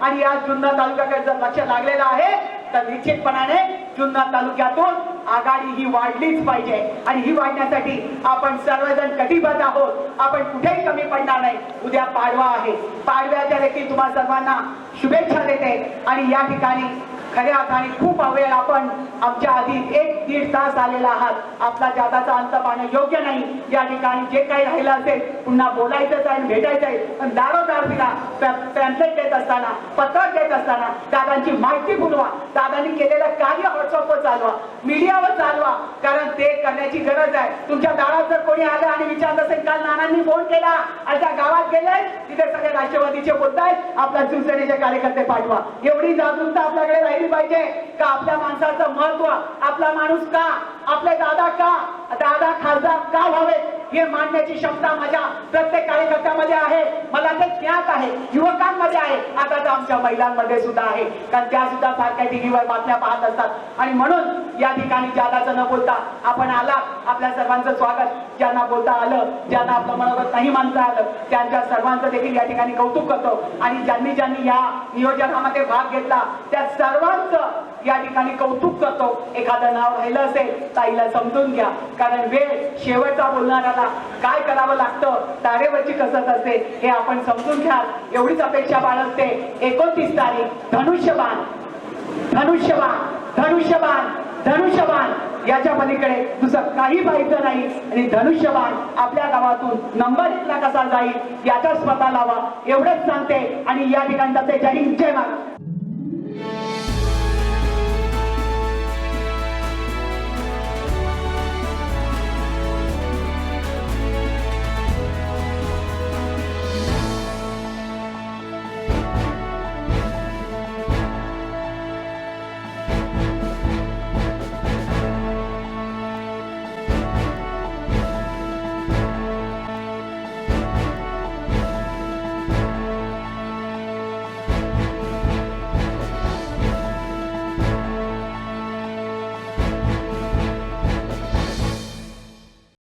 आणि या जुन्नर तालुक्याकडे जर लक्ष लागलेलं आहे तर निश्चितपणाने जुन्नर तालुक्यातून आघाडी ही वाढलीच पाहिजे. आणि ही वाढण्यासाठी आपण सर्वजण कटिबद्ध आहोत. आपण कुठेही कमी पडणार नाही. उद्या पाडवा आहे. पाडव्याच्या देखील तुम्हा सर्वांना शुभेच्छा देते. आणि या ठिकाणी खऱ्या अर्थाने खूप वेळ आपण आमच्या आधी एक दीड तास आलेला आहात. आपला जादाचा अंत पाहणं योग्य नाही. या ठिकाणी जे काही राहिलं असेल पुन्हा बोलायचंच आहे भेटायचं आहे. पण दारोदार दिला पॅम्पलेट देत असताना पत्रक देत असताना दादांची माहिती पुरवा. दादांनी केलेलं कार्य व्हॉट्सअपवर चालवा. मीडिया मीडियावर चालवा. कारण ते करण्याची गरज आहे. तुमच्या दारात जर कोणी आलं आणि विचारत असेल काल नानांनी फोन केला. आणि त्या गावात गेले तिथे सगळे राष्ट्रवादीचे बोलताय आपल्या शिवसेनेचे कार्यकर्ते पाठवा. एवढी जागरूकता आपल्याकडे राहिली पाहिजे का? आपल्या माणसाचं महत्त्व आपला माणूस का? आपले दादा का? दादा खासदार का व्हावे हे मांडण्याची क्षमता माझ्या प्रत्येक कार्यकर्ते कार्यकर्त्यामध्ये आहे मला ते ज्ञात आहे. युवकांमध्ये आहे. आता तर आमच्या महिलांमध्ये सुद्धा आहे. कारण त्या सुद्धा सारख्या टीव्हीवर बातम्या पाहत असतात. आणि म्हणून या ठिकाणी जादाचं न बोलता आपण आला आपल्या सर्वांचं स्वागत. ज्यांना बोलता आलं ज्यांना आपलं मनोगत नाही मानता आलं त्यांच्या सर्वांचं देखील या ठिकाणी कौतुक करतो. आणि ज्यांनी ज्यांनी या नियोजनामध्ये भाग घेतला त्या सर्वांचं या ठिकाणी कौतुक करतो. एखादं नाव राहिलं असेल ताईला समजून घ्या. कारण वेळ शेवटचा बोलणाऱ्याला काय करावं लागतं तारेवरची कसत असते हे आपण समजून घ्या एवढीच अपेक्षा बाळगते. एकोणतीस तारीख धनुष्यबाण. धनुष्यबाण धनुष्यबाण धनुष्यबाण. याच्या पलीकडे दुसरं काही पाहिजे नाही. आणि धनुष्यबाण आपल्या गावातून नंबर एकला कसा जाईल याचा स्वतः लावा. एवढंच सांगते. आणि या ठिकाणी जाते जय हिंद. जय महाराज.